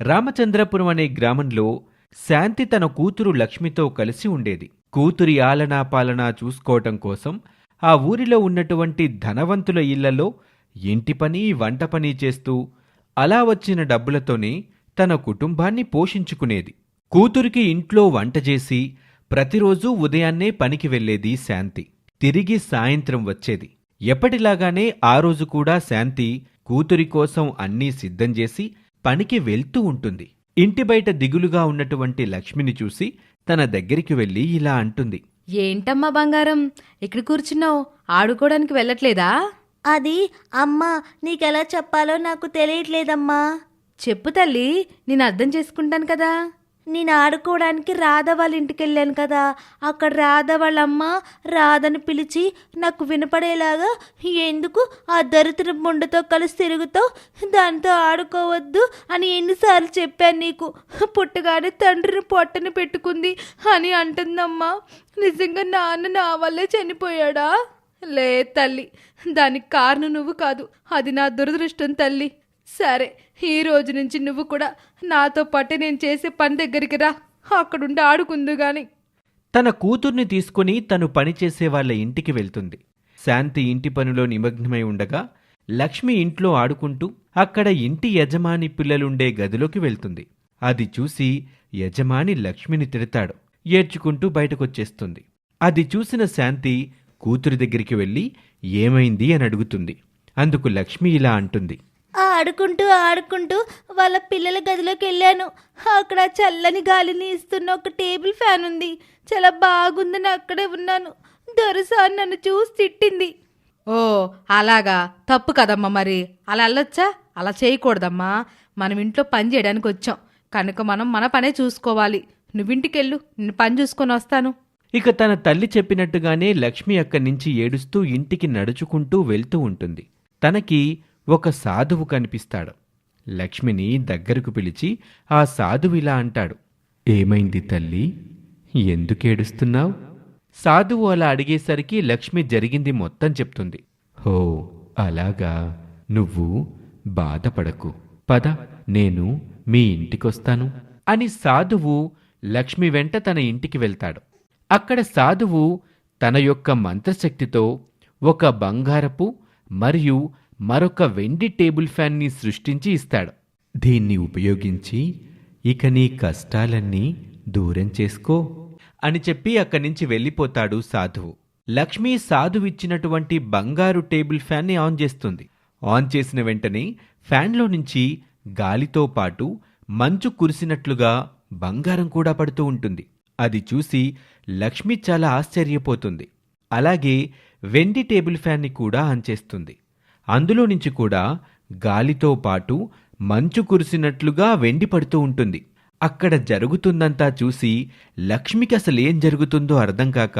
రామచంద్రపురం అనే గ్రామంలో శాంతి తన కూతురు లక్ష్మితో కలిసి ఉండేది. కూతురి ఆలనా పాలనా చూసుకోవటం కోసం ఆ ఊరిలో ఉన్నటువంటి ధనవంతుల ఇళ్ళలో ఇంటి పని వంట పని చేస్తూ అలా వచ్చిన డబ్బులతోనే తన కుటుంబాన్ని పోషించుకునేది. కూతురికి ఇంట్లో వంట చేసి ప్రతిరోజూ ఉదయాన్నే పనికి వెళ్ళేది శాంతి. తిరిగి సాయంత్రం వచ్చేది. ఎప్పటిలాగానే ఆ రోజు కూడా శాంతి కూతురి కోసం అన్నీ సిద్ధం చేసి పనికి వెళ్తూ ఉంటుంది. ఇంటి బయట దిగులుగా ఉన్నటువంటి లక్ష్మిని చూసి తన దగ్గరికి వెళ్ళి ఇలా అంటుంది. ఏంటమ్మా బంగారం? ఇక్కడ కూర్చున్నావు. ఆడుకోవడానికి వెళ్ళట్లేదా? అది అమ్మా నీకెలా చెప్పాలో నాకు తెలియట్లేదమ్మా. చెప్పు తల్లి నేను అర్థం చేసుకుంటాను కదా. నేను ఆడుకోవడానికి రాధ వాళ్ళ ఇంటికి వెళ్ళాను కదా. అక్కడ రాధ వాళ్ళమ్మ రాధను రాధని పిలిచి నాకు వినపడేలాగా ఎందుకు ఆ దరిద్ర ముండతో కలిసి తిరుగుతావు దాంతో ఆడుకోవద్దు అని ఎన్నిసార్లు చెప్పాను నీకు. పుట్టగానే తండ్రిని పొట్టని పెట్టుకుంది అని అంటుందమ్మా. నిజంగా నాన్న నా వల్లే చనిపోయాడా? లే తల్లి దానికి కారణం నువ్వు కాదు. అది నా దురదృష్టం తల్లి. సరే ఈ రోజు నుంచి నువ్వు కూడా నాతో పాటే నేను చేసే పని దగ్గరికి రా. అక్కడుండి ఆడుకుందు గాని. తన కూతుర్ని తీసుకుని తను పనిచేసే వాళ్ళ ఇంటికి వెళ్తుంది. శాంతి ఇంటి పనిలో నిమగ్నమై ఉండగా లక్ష్మి ఇంట్లో ఆడుకుంటూ అక్కడ ఇంటి యజమాని పిల్లలుండే గదిలోకి వెళ్తుంది. అది చూసి యజమాని లక్ష్మిని తిడతాడు. ఏడ్చుకుంటూ బయటకొచ్చేస్తుంది. అది చూసిన శాంతి కూతురి దగ్గరికి వెళ్ళి ఏమైంది? అని అడుగుతుంది. అందుకు లక్ష్మి ఇలా అంటుంది. ఆడుకుంటూ ఆడుకుంటూ వాళ్ళ పిల్లల గదిలోకి వెళ్ళాను. అక్కడ చల్లని గాలిని ఇస్తున్న ఒక టేబుల్ ఫ్యాన్ ఉంది. చాలా బాగుందని అక్కడే ఉన్నాను. దొరసారి నన్ను చూసి తిట్టింది. ఓ అలాగా. తప్పు కదమ్మా మరి. అలా వెళ్ళొచ్చా? అలా చేయకూడదమ్మా. మనం ఇంట్లో పని చేయడానికి వచ్చాం. కనుక మనం మన పనే చూసుకోవాలి. నువ్వింటికెళ్ళు నేను పని చూసుకొని వస్తాను. ఇక తన తల్లి చెప్పినట్టుగానే లక్ష్మి అక్కడి నుంచి ఏడుస్తూ ఇంటికి నడుచుకుంటూ వెళ్తూ ఉంటుంది. తనకి ఒక సాధువు కనిపిస్తాడు. లక్ష్మిని దగ్గరకు పిలిచి ఆ సాధువు ఇలా అంటాడు. ఏమైంది తల్లి? ఎందుకేడుస్తున్నావు సాధువు అలా అడిగేసరికి లక్ష్మి జరిగింది మొత్తం చెప్తుంది. హో అలాగా. నువ్వు బాధపడకు. పద నేను మీ ఇంటికొస్తాను అని సాధువు లక్ష్మి వెంట తన ఇంటికి వెళ్తాడు. అక్కడ సాధువు తన యొక్క మంత్రశక్తితో ఒక బంగారపు మరియు మరొక వెండి టేబుల్ ఫ్యాన్ని సృష్టించి ఇస్తాడు. దీన్ని ఉపయోగించి ఇక నీ కష్టాలన్నీ దూరం చేసుకో అని చెప్పి అక్కడి నుంచి వెళ్ళిపోతాడు సాధువు. లక్ష్మి సాధువిచ్చినటువంటి బంగారు టేబుల్ ఫ్యాన్ని ఆన్ చేస్తుంది. ఆన్ చేసిన వెంటనే ఫ్యాన్లో నుంచి గాలితో పాటు మంచు కురిసినట్లుగా బంగారం కూడా పడుతూ ఉంటుంది. అది చూసి లక్ష్మి చాలా ఆశ్చర్యపోతుంది. అలాగే వెండి టేబుల్ ఫ్యాన్ని కూడా ఆన్ చేస్తుంది. అందులో నుంచి కూడా గాలితో పాటు మంచు కురిసినట్లుగా వెండి పడుతూ ఉంటుంది. అక్కడ జరుగుతుందంతా చూసి లక్ష్మికి అసలేం జరుగుతుందో అర్థం కాక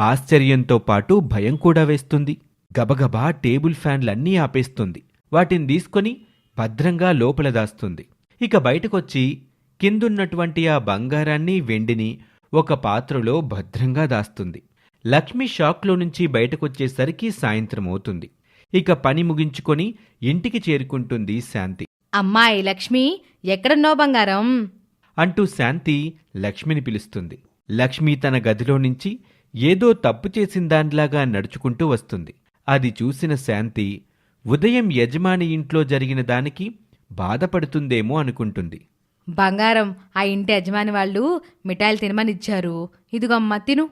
ఆశ్చర్యంతో పాటు భయం కూడా వేస్తుంది. గబగబా టేబుల్ ఫ్యాన్లన్నీ ఆపేస్తుంది. వాటిని తీసుకొని భద్రంగా లోపల దాస్తుంది. ఇక బయటకొచ్చి కిందున్నటువంటి ఆ బంగారాన్ని వెండిని ఒక పాత్రలో భద్రంగా దాస్తుంది. లక్ష్మి షాక్లో నుంచి బయటకొచ్చేసరికి సాయంత్రం అవుతుంది ఇక పని ముగించుకొని ఇంటికి చేరుకుంటుంది శాంతి. అమ్మాయి లక్ష్మి ఎక్కడున్నావు బంగారం? అంటూ శాంతి లక్ష్మిని పిలుస్తుంది. లక్ష్మి తన గదిలో నుంచి ఏదో తప్పు చేసిన దానిలాగా నడుచుకుంటూ వస్తుంది. అది చూసిన శాంతి ఉదయం యజమాని ఇంట్లో జరిగిన దానికి బాధపడుతుందేమో అనుకుంటుంది. బంగారం ఆ ఇంటి యజమాని వాళ్ళు మిఠాయిలు తినమని ఇచ్చారు. ఇదిగోమ్మా తిను.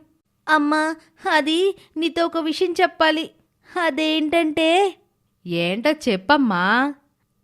అమ్మా అది నీతో ఒక విషయం చెప్పాలి. అదేంటంటే? ఏంటో చెప్పమ్మా.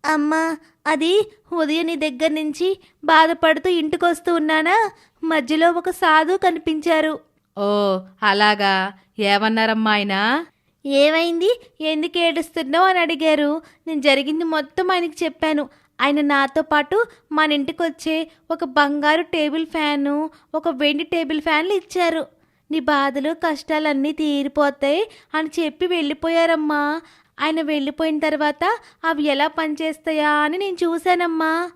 అమ్మా అది ఉదయం నీ దగ్గర నుంచి బాధపడుతూ ఇంటికొస్తూ ఉన్నానా? మధ్యలో ఒక సాధు కనిపించారు. ఓ అలాగా. ఏమన్నారమ్మా ఆయన? ఏమైంది? ఎందుకు ఏడుస్తున్నావు అని అడిగారు. నేను జరిగింది మొత్తం ఆయనకి చెప్పాను. ఆయన నాతో పాటు మన ఇంటికి వచ్చే ఒక బంగారు టేబుల్ ఫ్యాను ఒక వెండి టేబుల్ ఫ్యాన్లు ఇచ్చారు. నీ బాధలు కష్టాలన్నీ తీరిపోతాయి అని చెప్పి వెళ్ళిపోయారమ్మా. ఆయన వెళ్ళిపోయిన తర్వాత అవి ఎలా పనిచేస్తాయా అని నేను చూశానమ్మా.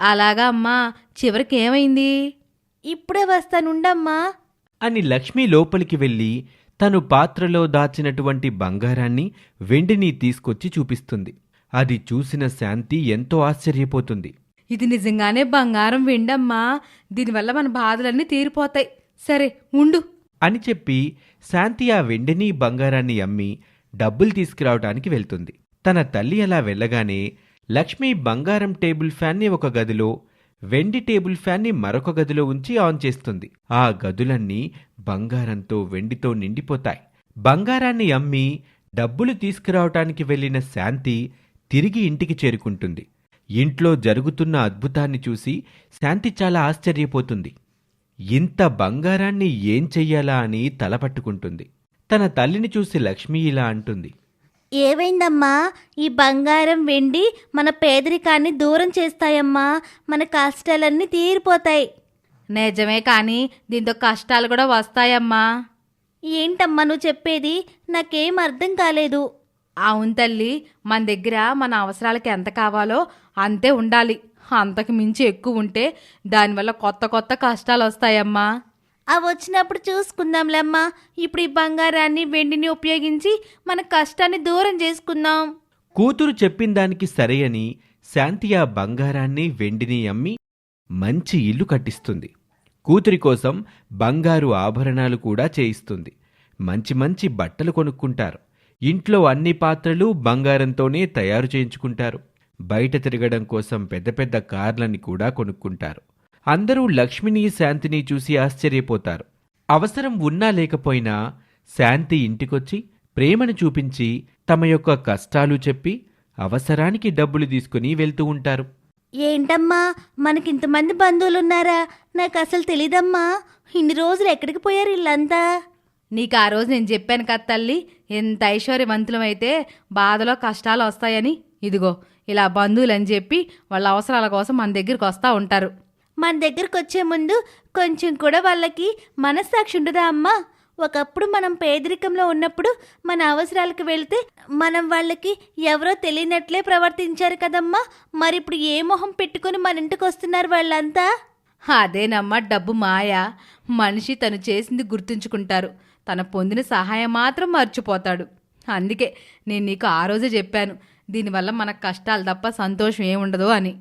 అలాగా అమ్మా చివరికి ఏమైంది? ఇప్పుడే వస్తానుండమ్మా. అని లక్ష్మి లోపలికి వెళ్ళి తను పాత్రలో దాచినటువంటి బంగారాన్ని వెండిని తీసుకొచ్చి చూపిస్తుంది. అది చూసిన శాంతి ఎంతో ఆశ్చర్యపోతుంది. ఇది నిజంగానే బంగారం వెండమ్మా. దీనివల్ల మన బాధలన్నీ తీరిపోతాయి. సరే ఉండు. అని చెప్పి శాంతి ఆ వెండిని బంగారాన్ని అమ్మి డబ్బులు తీసుకురావడానికి వెళ్తుంది. తన తల్లి అలా వెళ్ళగానే లక్ష్మి బంగారం టేబుల్ ఫ్యాన్ని ఒక గదిలో వెండి టేబుల్ ఫ్యాన్ని మరొక గదిలో ఉంచి ఆన్ చేస్తుంది. ఆ గదులన్నీ బంగారంతో వెండితో నిండిపోతాయి. బంగారాన్ని అమ్మి డబ్బులు తీసుకురావటానికి వెళ్ళిన శాంతి తిరిగి ఇంటికి చేరుకుంటుంది. ఇంట్లో జరుగుతున్న అద్భుతాన్ని చూసి శాంతి చాలా ఆశ్చర్యపోతుంది. ఇంత బంగారాన్ని ఏం చెయ్యాలా అని తలపట్టుకుంటుంది తన తల్లిని చూసి లక్ష్మి ఇలా అంటుంది. ఏమైందమ్మా? ఈ బంగారం వెండి మన పేదరికాన్ని దూరం చేస్తాయమ్మా. మన కష్టాలన్నీ తీరిపోతాయి. నిజమే కానీ దీంతో కష్టాలు కూడా వస్తాయమ్మా. ఏంటమ్మా నువ్వు చెప్పేది? నాకేం అర్థం కాలేదు. అవును తల్లి మన దగ్గర మన అవసరాలకి ఎంత కావాలో అంతే ఉండాలి. అంతకు మించి ఎక్కువ ఉంటే దానివల్ల కొత్త కొత్త కష్టాలు వస్తాయమ్మా అవి వచ్చినప్పుడు చూసుకుందాంలేమ్మా. ఇప్పుడు ఈ బంగారాన్ని వెండిని ఉపయోగించి మన కష్టాన్ని దూరం చేసుకుందాం. కూతురు చెప్పిన దానికి సరే అని శాంతి ఆ బంగారాన్ని వెండిని అమ్మి మంచి ఇల్లు కట్టిస్తుంది. కూతురి కోసం బంగారు ఆభరణాలు కూడా చేయిస్తుంది. మంచి మంచి బట్టలు కొనుక్కుంటారు. ఇంట్లో అన్ని పాత్రలు బంగారంతోనే తయారు చేయించుకుంటారు. బయట తిరగడం కోసం పెద్ద పెద్ద కార్లని కూడా కొనుక్కుంటారు. అందరూ లక్ష్మిని శాంతిని చూసి ఆశ్చర్యపోతారు. అవసరం ఉన్నా లేకపోయినా శాంతి ఇంటికొచ్చి ప్రేమను చూపించి తమ యొక్క కష్టాలు చెప్పి అవసరానికి డబ్బులు తీసుకుని వెళ్తూ ఉంటారు. ఏంటమ్మా? మనకింతమంది బంధువులున్నారా? నాకు అసలు తెలీదమ్మా. ఇన్ని రోజులు ఎక్కడికి పోయారు వీళ్ళంతా నీకు ఆ రోజు నేను చెప్పాను కదా తల్లి ఎంత ఐశ్వర్యవంతులమైతే బాధలో కష్టాలు వస్తాయని. ఇదిగో ఇలా బంధువులని చెప్పి వాళ్ళ అవసరాల కోసం మన దగ్గరికి వస్తూ ఉంటారు. మన దగ్గరకు వచ్చే ముందు కొంచెం కూడా వాళ్ళకి మనస్సాక్షి ఉండదా అమ్మా? ఒకప్పుడు మనం పేదరికంలో ఉన్నప్పుడు మన అవసరాలకు వెళ్తే మనం వాళ్ళకి ఎవరో తెలియనట్లే ప్రవర్తించారు కదమ్మా? మరి ఇప్పుడు ఏ మొహం పెట్టుకుని మన ఇంటికి వస్తున్నారు వాళ్ళంతా? అదేనమ్మా డబ్బు మాయ. మనిషి తను చేసింది గుర్తుంచుకుంటారు. తన పొందిన సహాయం మాత్రం మర్చిపోతాడు. అందుకే నేను నీకు ఆ రోజే చెప్పాను. దీనివల్ల మనకు కష్టాలు తప్ప సంతోషం ఏముండదు అని.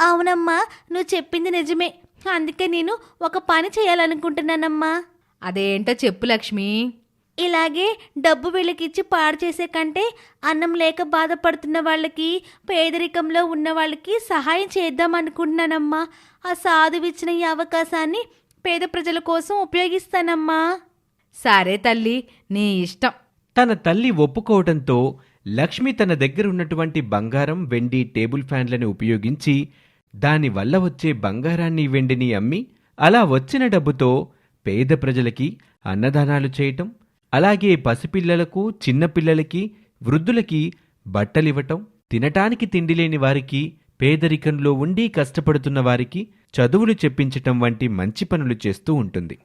అవునమ్మా నువ్వు చెప్పింది నిజమే. అందుకే నేను ఒక పని చేయాలనుకుంటున్నానమ్మా. అదేంటో చెప్పు లక్ష్మి. ఇలాగే డబ్బు వీళ్ళకిచ్చి పాడు చేసే కంటే అన్నం లేక బాధపడుతున్న వాళ్ళకి పేదరికంలో ఉన్న వాళ్ళకి సహాయం చేద్దాం అనుకుంటున్నానమ్మా. ఆ సాధువు ఇచ్చిన ఈ అవకాశాన్ని పేద ప్రజల కోసం ఉపయోగిస్తానమ్మా. సరే తల్లి నీ ఇష్టం. తన తల్లి ఒప్పుకోవడంతో లక్ష్మి తన దగ్గర ఉన్నటువంటి బంగారం వెండి టేబుల్ ఫ్యాన్లను ఉపయోగించి దానివల్ల వచ్చే బంగారాన్ని వెండిని అమ్మి అలా వచ్చిన డబ్బుతో పేద ప్రజలకి అన్నదానాలు చేయటం అలాగే పసిపిల్లలకు చిన్నపిల్లలకి వృద్ధులకి బట్టలివ్వటం తినటానికి తిండి లేని వారికి పేదరికంలో ఉండి కష్టపడుతున్న వారికి చదువులు చెప్పించటం వంటి మంచి పనులు చేస్తూ ఉంటుంది.